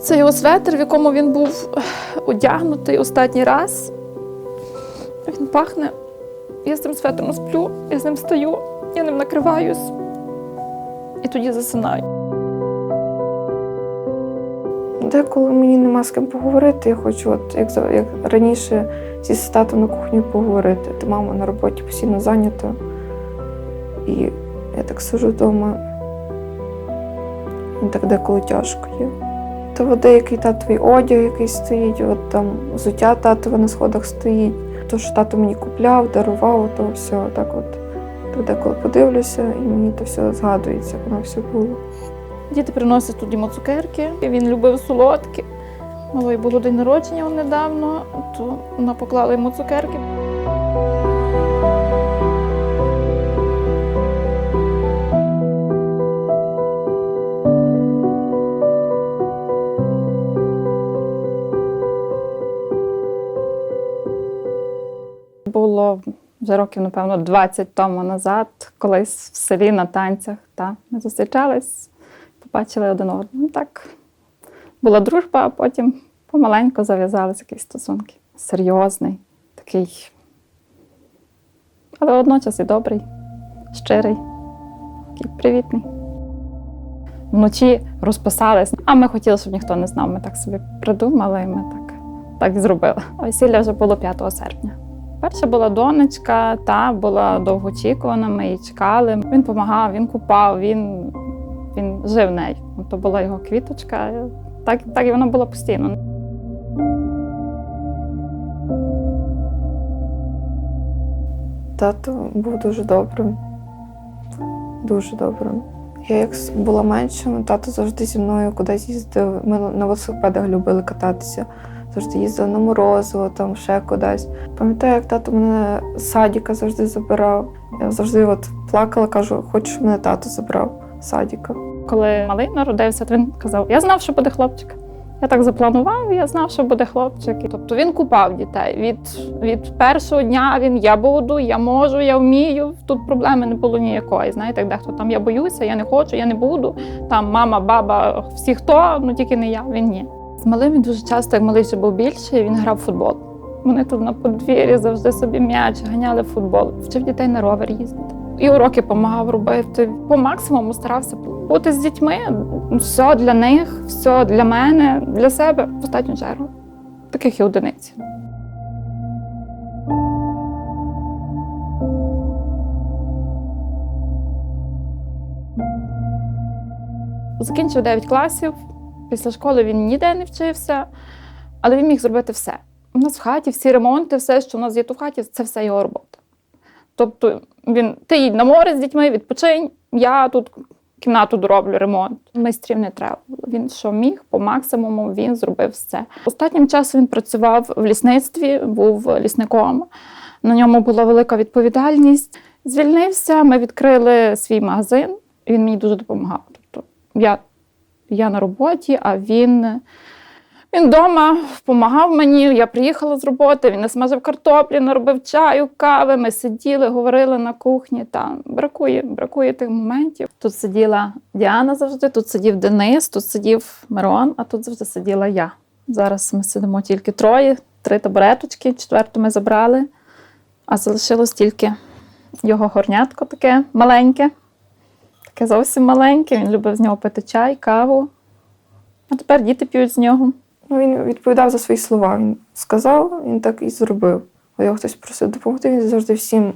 Це його светр, в якому він був одягнутий останній раз. Він пахне. Я з цим светром сплю, я з ним стою, я ним накриваюсь і тоді засинаю. Деколи мені нема з ким поговорити, я хочу, от як, як раніше зі татом на кухні поговорити. Та мама на роботі постійно зайнята. І я так сижу вдома. І так деколи тяжко є. То от деякий татовий одяг, який стоїть, от там взуття татове на сходах стоїть. То, що тато мені купляв, дарував, то все так от. Так деколи подивлюся, і мені то все згадується, воно все було. Діти приносять тут йому цукерки. Він любив солодкі. Малої було день народження недавно, то вона поклала йому цукерки. Вже років, напевно, 20 тому назад, колись в селі на танцях. Та, ми зустрічались, побачили один одного. Ну, Так, була дружба, а потім помаленьку зав'язалися якісь стосунки. Серйозний, такий, але водночас і добрий, щирий, такий привітний. Вночі розписались, а ми хотіли, щоб ніхто не знав. Ми так собі придумали, і ми так, так і зробили. Весілля вже було 5 серпня. Перша була донечка, та була довгоочікувана, ми її чекали. Він допомагав, він купав, він, він жив нею. То була його квіточка. Так, так і вона була постійно. Тато був дуже добрим. Дуже добрим. Я як була меншим, тато завжди зі мною кудись їздив. Ми на велосипедах любили кататися. Завжди їздили на морозиво, там ще кудись. Пам'ятаю, як тато мене з садіка завжди забирав. Я завжди от плакала, кажу, щоб мене тато забрав з садіка. Коли малий народився, то він казав: Я знав, що буде хлопчик. Я так запланував, я знав, що буде хлопчик. Тобто він купав дітей. Від, від першого дня він я буду, я можу, я вмію. Тут проблеми не було ніякої. Знаєте, як дехто там я боюся, я не хочу, я не буду. Там мама, баба, всі хто, ну тільки не я, він ні. З малим він дуже часто, як малий ще був більший, він грав в футбол. Вони тут на подвір'ї завжди собі м'яч, ганяли в футбол, вчив дітей на ровер їздити. І уроки допомагав робити. По максимуму старався бути з дітьми. Все для них, все для мене, для себе в останню чергу. Таких і одиниць. Закінчив 9 класів. Після школи він ніде не вчився, але він міг зробити все. У нас в хаті всі ремонти, все, що у нас є тут в хаті, це все його робота. Тобто він ти їдь на море з дітьми, відпочинь, я тут кімнату дороблю ремонт. Майстрів не треба. було. Він що міг по максимуму, він зробив все. Останнім часом він працював в лісництві, був лісником. На ньому була велика відповідальність. Звільнився, ми відкрили свій магазин. Він мені дуже допомагав. Тобто я, я на роботі, а він. Він вдома допомагав мені. Я приїхала з роботи, він насмажив картоплі, наробив чаю, кави. Ми сиділи, говорили на кухні. Та бракує, бракує тих моментів. Тут сиділа Діана завжди, тут сидів Денис, тут сидів Мирон, а тут завжди сиділа я. Зараз ми сидимо тільки троє, три табуреточки, четверту ми забрали, а залишилось тільки його горнятко таке маленьке, таке зовсім маленьке. Він любив з нього пити чай, каву. А тепер діти п'ють з нього. Ну, він відповідав за свої слова. Він сказав, він так і зробив. Бо його хтось просив допомогти, він завжди всім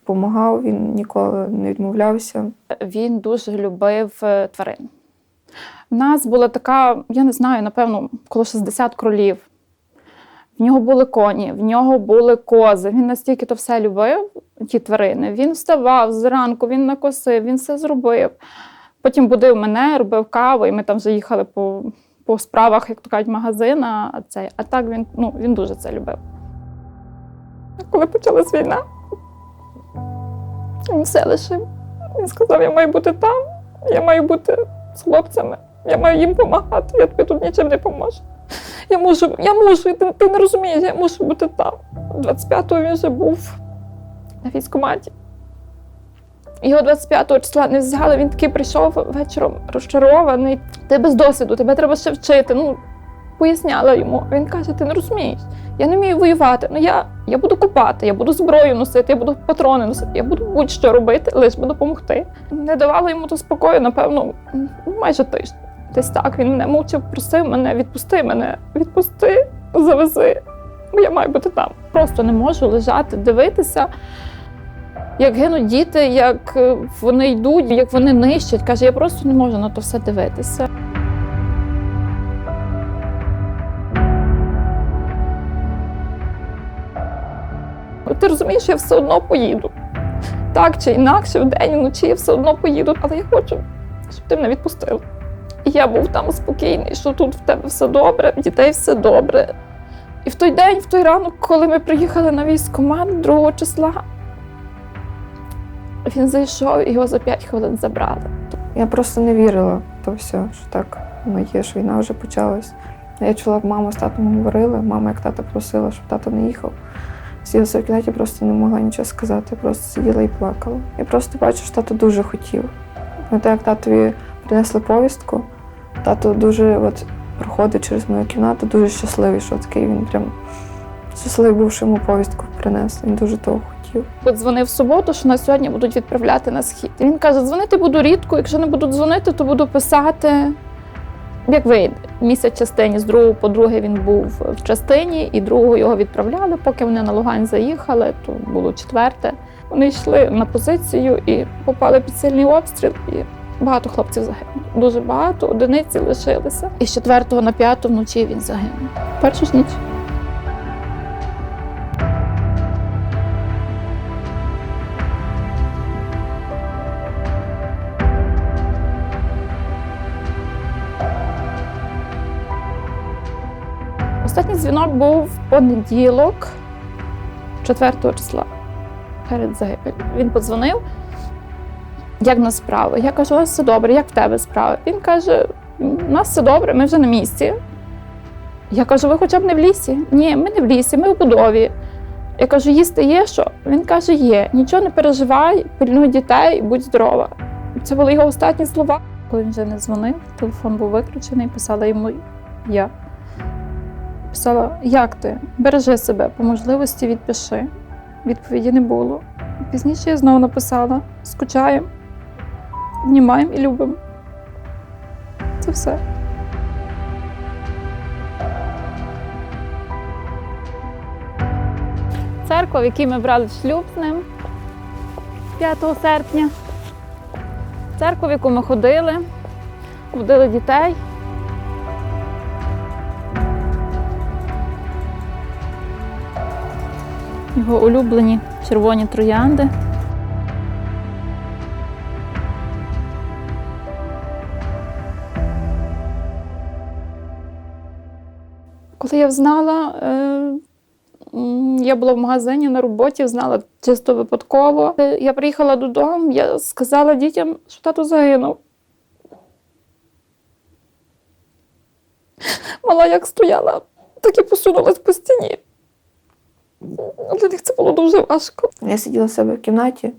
допомагав, він ніколи не відмовлявся. Він дуже любив е, тварин. У нас була така, я не знаю, напевно, коло 60 кролів. В нього були коні, в нього були кози. Він настільки то все любив, ті тварини. Він вставав зранку, він накосив, він все зробив. Потім будив мене, робив каву, і ми там вже їхали по, по справах, як то кажуть, магазина. А, цей. а так він, ну, він дуже це любив. Коли почалась війна, він все лишив. Він сказав, я маю бути там, я маю бути з хлопцями, я маю їм допомагати, я тобі тут нічим не поможу. Я можу, я можу, ти, ти не розумієш, я мушу бути там. 25-го він вже був на військкоматі. Його 25 числа не взяли, він такий прийшов вечором розчарований. ти без досвіду, тебе треба ще вчити. Ну, поясняла йому. Він каже: ти не розумієш, я не вмію воювати. Ну я, я буду купати, я буду зброю носити, я буду патрони носити, я буду будь-що робити, лише би допомогти. Не давала йому то спокою, напевно, майже тиждень. Десь так він мене мовчав, просив мене, відпусти мене, відпусти, завези, бо я маю бути там. Просто не можу лежати, дивитися. Як гинуть діти, як е, вони йдуть, як вони нищать. Каже, я просто не можу на то все дивитися. Ти розумієш, я все одно поїду. Так чи інакше, вдень, вночі я все одно поїду, але я хочу, щоб ти мене відпустив. Я був там спокійний, що тут в тебе все добре, в дітей все добре. І в той день, в той ранок, коли ми приїхали на військкомат 2 числа, він зайшов і його за 5 хвилин забрали. Я просто не вірила то все, що так воно є, що війна вже почалась. Я чула, як мама з татом говорили, мама як тата просила, щоб тато не їхав. Сілася в кімнаті, просто не могла нічого сказати, просто сиділа і плакала. Я просто бачу, що тато дуже хотів. Пам'ятаю, як татові принесли повістку, тато дуже от, проходить через мою кімнату, дуже щасливий, що такий він прям щасливий був, що йому повістку принесли. Він дуже того хотів. Подзвонив в суботу, що нас сьогодні будуть відправляти на схід. Він каже: дзвонити буду рідко, якщо не буду дзвонити, то буду писати. Як вийде, місяць частині з другого по друге він був в частині, і другого його відправляли. Поки вони на Лугань заїхали, то було четверте. Вони йшли на позицію і попали під сильний обстріл. І багато хлопців загинуло. Дуже багато, одиниці лишилися. І з 4 на 5 вночі він загинув. Першу ж ніч. Останній дзвінок був в понеділок, 4 числа, перед загибелью. Він подзвонив, як на справи. Я кажу, нас все добре, як в тебе справи? Він каже: у нас все добре, ми вже на місці. Я кажу, ви хоча б не в лісі? Ні, ми не в лісі, ми в будові. Я кажу, їсти є що? Він каже, є. Нічого не переживай, пильнуй дітей, будь здорова. Це були його останні слова. Коли він вже не дзвонив, телефон був виключений, писала йому я. Писала, як ти? Бережи себе, по можливості відпиши. Відповіді не було. Пізніше я знову написала: скучаємо, обнімаємо і любимо. Це все. Церква, в якій ми брали шлюб з ним 5 серпня. Церква, в яку ми ходили, водили дітей. Його улюблені червоні троянди. Коли я взнала, е, я була в магазині на роботі, знала чисто випадково. Е, Я приїхала додому, я сказала дітям, що тато загинув. Мала як стояла, так і посунулась по стіні. Для них це було дуже важко. Я сиділа в себе в кімнаті,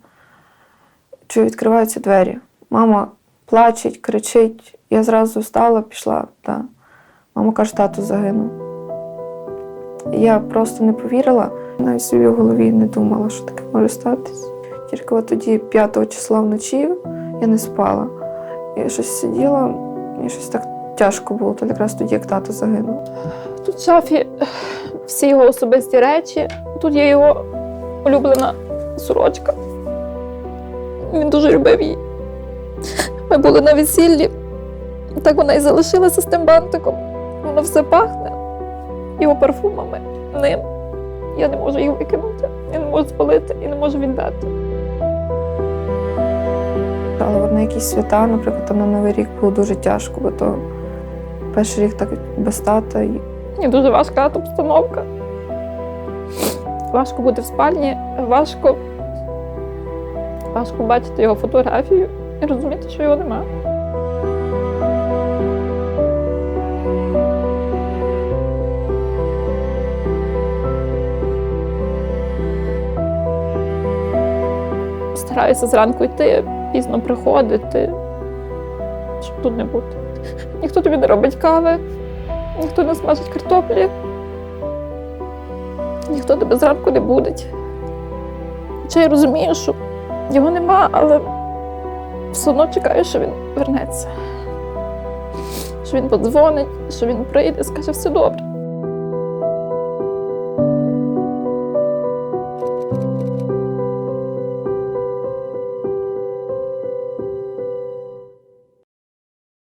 чую, відкриваються двері. Мама плаче, кричить. Я зразу встала, пішла. Та. Мама каже, тато загинув. Я просто не повірила, навіть собі в голові не думала, що таке може статись. Тільки от тоді, 5 числа вночі, я не спала. Я щось сиділа, і щось так тяжко було, то якраз тоді, як тато загинув. Тут в шафі всі його особисті речі. Тут є його улюблена сорочка. Він дуже любив її. Ми були на весіллі. Так вона і залишилася з тим бантиком. Воно все пахне його парфумами, ним. Я не можу їх викинути, я не можу спалити і не можу віддати. Але от на якісь свята, наприклад, там на Новий рік було дуже тяжко, бо то перший рік так без тата. І І дуже важка обстановка. Важко бути в спальні, важко, важко бачити його фотографію і розуміти, що його немає. Стараюся зранку йти, пізно приходити, щоб тут не бути. Ніхто тобі не робить кави, ніхто не смажить картоплі, ніхто тебе зранку не будить. Хоча я розумію, що його нема, але все одно чекаю, що він вернеться. Що він подзвонить, що він прийде, скаже все добре.